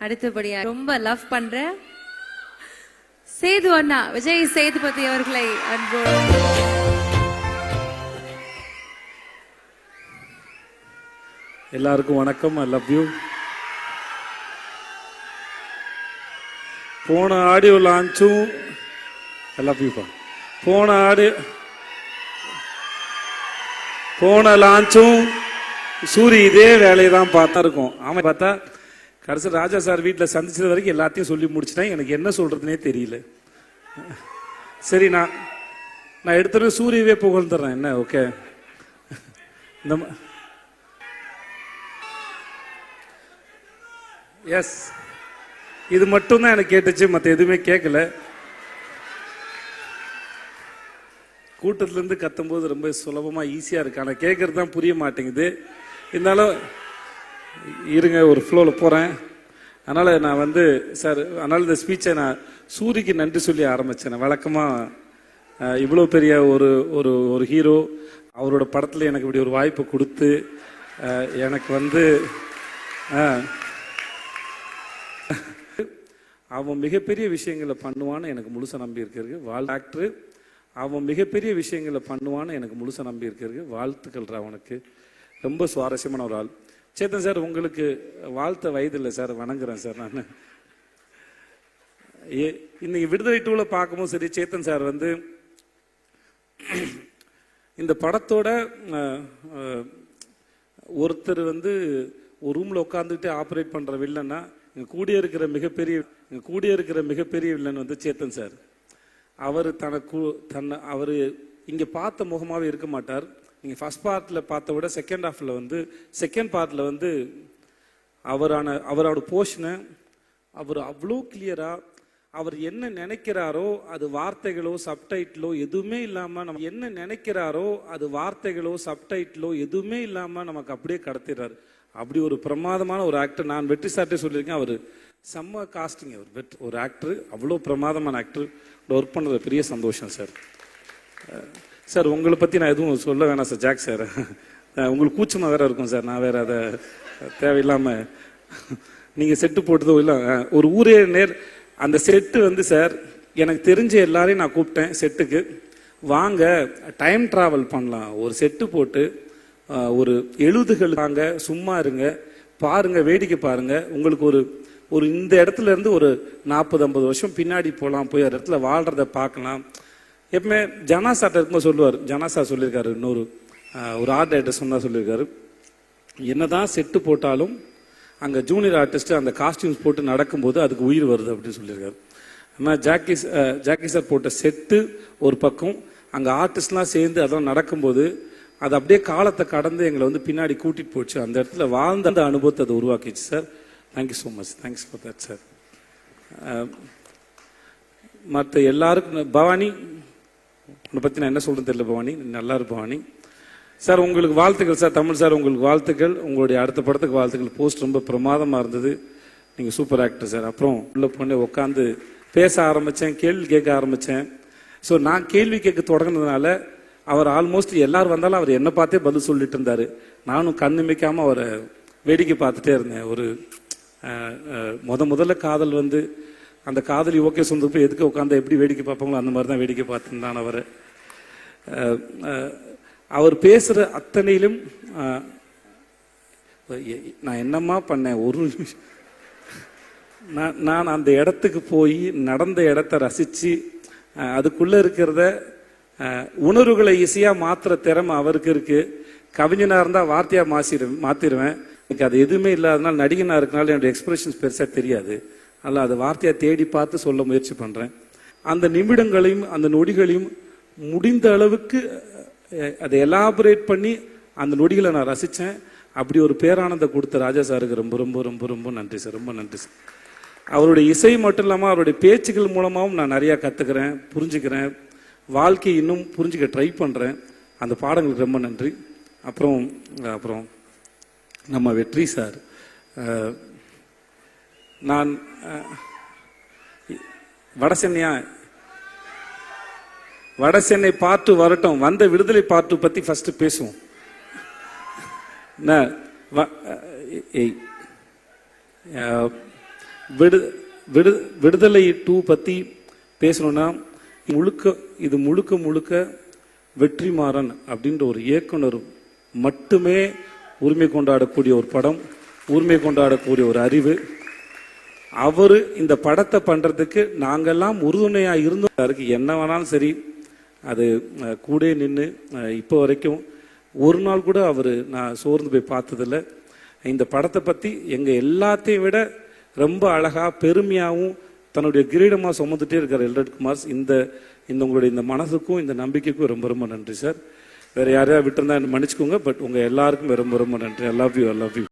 அடுத்தபடியா ரொம்ப லவ் பண்ற சேது அண்ணா விஜய் சேதுபதி அவர்களை அன்போடு எல்லாருக்கும் வணக்கம் ஐ லவ் யூ போன ஆடியோ லான்ச்சும் ஐ லவ் யூ போன ஆடியோ போன லான்ச்சும் சூரிய இதே வேலையை தான் பார்த்தா இருக்கும். ஆமா பார்த்தா கடைசி ராஜா சார் வீட்டில் சந்திச்சது வரைக்கும் எல்லாத்தையும் சொல்லி முடிச்சிட்டேன். எனக்கு என்ன சொல்றதுனே தெரியல. சரி நான் நான் எடுத்துட்டு சூரியவே புகழ்ந்துடுறேன் என்ன ஓகே இந்த எஸ் இது மட்டும்தான் எனக்கு கேட்டுச்சு மற்ற எதுவுமே கேட்கல கூட்டத்துலேருந்து கத்தும்போது ரொம்ப சுலபமாக ஈஸியாக இருக்கு. ஆனால் கேட்கறது தான் புரிய மாட்டேங்குது. இருந்தாலும் இருங்க ஒரு ஃப்ளோவில் போகிறேன் அதனால் நான் வந்து சார் அதனால் இந்த ஸ்பீச்சை நான் சூரிக்கு நன்றி சொல்லி ஆரம்பித்தேன் வழக்கமாக இவ்வளோ பெரிய ஒரு ஒரு ஒரு ஹீரோ அவரோட படத்தில் எனக்கு இப்படி ஒரு வாய்ப்பு கொடுத்து எனக்கு வந்து அவன் மிகப்பெரிய விஷயங்களை பண்ணுவான்னு எனக்கு முழுச நம்பி இருக்கிறது. வாழ் ஆக்டர் அவன் மிகப்பெரிய விஷயங்களை பண்ணுவான்னு எனக்கு முழுச நம்பி இருக்கிறது. வாழ்த்துக்கள் அவனுக்கு ரொம்ப சுவாரஸ்யமான ஒரு ஆள். சேத்தன் சார் உங்களுக்கு வாழ்த்த வயது இல்லை சார் வணங்குறேன் சார் நான். ஏ இன்னைக்கு விடுதலை டூவில் பார்க்கவும் சரி சேத்தன் சார் வந்து இந்த படத்தோட ஒருத்தர் வந்து ஒரு ரூமில் உட்காந்துட்டு ஆப்ரேட் பண்ணுற வில்லன்னா இங்கே கூடிய இருக்கிற மிகப்பெரிய இங்கே கூடிய இருக்கிற மிகப்பெரிய வில்லன் வந்து சேத்தன் சார். அவர் தனக்கு தன்னை அவர் இங்கே பார்த்த முகமாகவே இருக்க மாட்டார். நீங்கள் ஃபர்ஸ்ட் பார்ட்டில் பார்த்த விட செகண்ட் ஹாஃபில் வந்து செகண்ட் பார்ட்டில் வந்து அவரான அவரோட போஷனை அவர் அவ்வளோ கிளியராக அவர் என்ன நினைக்கிறாரோ அது வார்த்தைகளோ சப்டைட்டிலோ எதுவுமே இல்லாமல் நம்ம என்ன நினைக்கிறாரோ அது வார்த்தைகளோ சப்டைட்டிலோ எதுவுமே இல்லாமல் நமக்கு அப்படியே கடத்திடுறாரு. அப்படி ஒரு பிரமாதமான ஒரு ஆக்டர் நான் வெற்றி சாட்டே சொல்லியிருக்கேன் அவர் செம்ம காஸ்டிங் அவர். வெட் ஒரு ஆக்டர் அவ்வளோ பிரமாதமான ஆக்டர் ஒர்க் பண்ணுறது பெரிய சந்தோஷம் சார் சார் உங்களை பற்றி நான் எதுவும் சொல்ல வேணாம் சார் ஜாக் சார். உங்களுக்கு கூச்சமாக வேற இருக்கும் சார். நான் வேற அதை தேவையில்லாமல் நீங்கள் செட்டு போட்டதோ இல்லை ஒரு ஊரே நேர் அந்த செட்டு வந்து சார் எனக்கு தெரிஞ்ச எல்லாரையும் நான் கூப்பிட்டேன் செட்டுக்கு. வாங்க டைம் டிராவல் பண்ணலாம். ஒரு செட்டு போட்டு ஒரு எழுதுகள் வாங்க சும்மா இருங்க. பாருங்க வேடிக்கை பாருங்க. உங்களுக்கு ஒரு ஒரு இந்த இடத்துல இருந்து ஒரு நாற்பது ஐம்பது வருஷம் பின்னாடி போகலாம் போய் அந்த இடத்துல வாழ்றத பார்க்கலாம். எப்பவுமே ஜனாசாட்ட இருக்கும்போது சொல்லுவார். ஜனாசா சொல்லியிருக்காரு இன்னொரு ஒரு ஆர்ட் டைரக்டர் சொன்னால் சொல்லியிருக்காரு. என்னதான் செட்டு போட்டாலும் அங்கே ஜூனியர் ஆர்டிஸ்ட் அந்த காஸ்டியூம்ஸ் போட்டு நடக்கும்போது அதுக்கு உயிர் வருது அப்படின்னு சொல்லியிருக்காரு. ஆனால் ஜாக்கி ஜாக்கி சார் போட்ட செட்டு ஒரு பக்கம் அங்கே ஆர்டிஸ்ட்லாம் சேர்ந்து அதெல்லாம் நடக்கும்போது அது அப்படியே காலத்தை கடந்து எங்களை வந்து பின்னாடி கூட்டிட்டு போச்சு. அந்த இடத்துல வாழ்ந்த அந்த அனுபவத்தை அதை உருவாக்கிச்சு sir thank you so much thanks for that sir மற்ற எல்லாருக்கும் பவானி உன்னை பற்றி நான் என்ன சொல்கிறது தெரியல பவானி. நல்லா இருப்பவானி சார் உங்களுக்கு வாழ்த்துக்கள் சார். தமிழ் சார் உங்களுக்கு வாழ்த்துக்கள். உங்களுடைய அடுத்த படத்துக்கு வாழ்த்துக்கள். போஸ்ட் ரொம்ப பிரமாதமாக இருந்தது. நீங்கள் சூப்பர் ஆக்டர் சார். அப்புறம் உள்ள பொண்ணு உட்காந்து பேச ஆரம்பித்தேன் கேள்வி கேட்க ஆரம்பித்தேன் ஸோ நான் கேள்வி கேட்க தொடங்கினதுனால அவர் ஆல்மோஸ்ட் எல்லாரும் வந்தாலும் அவர் என்ன பார்த்தே பதில் சொல்லிட்டு இருந்தாரு. நானும் கண்ணு அவரை வேடிக்கை பார்த்துட்டே இருந்தேன். ஒரு முத முதல்ல காதல் வந்து அந்த காதலி ஓகே சொந்தப்போ எதுக்கு உட்காந்து எப்படி வேடிக்கை பார்ப்பாங்களோ அந்த மாதிரி தான் வேடிக்கை பார்த்துருந்தான் அவர். அவர் பேசுகிற அத்தனையிலும் நான் என்னம்மா பண்ணேன்? ஒரு நிமிஷம். நான் நான் அந்த இடத்துக்கு போய் நடந்த இடத்த ரசித்து அதுக்குள்ளே இருக்கிறத உணர்வுகளை ஈஸியா மாற்றுற திறமை அவருக்கு இருக்குது கவிஞனாக இருந்தால் வார்த்தையாக மாசிடு மாற்றிடுவேன் எனக்கு அது எதுவுமே இல்லாதனால நடிகனாக இருக்கனால என்னோட எக்ஸ்பிரஷன்ஸ் பெருசாக தெரியாது. அல்ல அது வார்த்தையை தேடி பார்த்து சொல்ல முயற்சி பண்ணுறேன் அந்த நிமிடங்களையும் அந்த நொடிகளையும் முடிந்த அளவுக்கு அதை எலாபரேட் பண்ணி அந்த நொடிகளை நான் ரசித்தேன் அப்படி ஒரு பேரானந்த கொடுத்த ராஜா சாருக்கு ரொம்ப ரொம்ப ரொம்ப ரொம்ப நன்றி சார் ரொம்ப நன்றி சார். அவருடைய இசை மட்டும் இல்லாமல் அவருடைய பேச்சுகள் மூலமாகவும் நான் நிறையா கற்றுக்கிறேன் புரிஞ்சுக்கிறேன். வாழ்க்கையை இன்னும் புரிஞ்சுக்க ட்ரை பண்ணுறேன் அந்த பாடங்களுக்கு ரொம்ப நன்றி. அப்புறம் அப்புறம் நம்ம வெற்றி சார் நான் வடசென்னையா வடசென்னை பார்த்து வரட்டும். வந்த விடுதலை பார்த்து பற்றி ஃபர்ஸ்ட் பேசுவோம். நான் விடு விடு விடுதலை டூ பற்றி பேசணும்னா முழுக்க இது முழுக்க முழுக்க வெற்றிமாறன் அப்படின்ற ஒரு இயக்குனர் மட்டுமே உரிமை கொண்டாடக்கூடிய ஒரு படம் உரிமை கொண்டாடக்கூடிய ஒரு அறிவு அவர் இந்த படத்தை பண்றதுக்கு நாங்கெல்லாம் உறுதுணையா இருந்தோம். அதுக்கு என்ன வேணாலும் சரி அது கூட நின்று இப்போ வரைக்கும் ஒரு நாள் கூட அவர் நான் சோர்ந்து போய் பார்த்ததில்ல. இந்த படத்தை பத்தி எங்க எல்லாத்தையும் விட ரொம்ப அழகா பெருமையாகவும் தன்னுடைய கிரீடமா சுமந்துட்டே இருக்கார் எல்ரட் குமார். இந்த இந்த உங்களுடைய இந்த மனசுக்கும் இந்த நம்பிக்கைக்கும் ரொம்ப ரொம்ப நன்றி சார். வேற யாரையா விட்டுருந்தா மன்னிச்சுக்கோங்க பட் உங்க எல்லாருக்கும் ரொம்ப ரொம்ப நன்றி. I love you I love you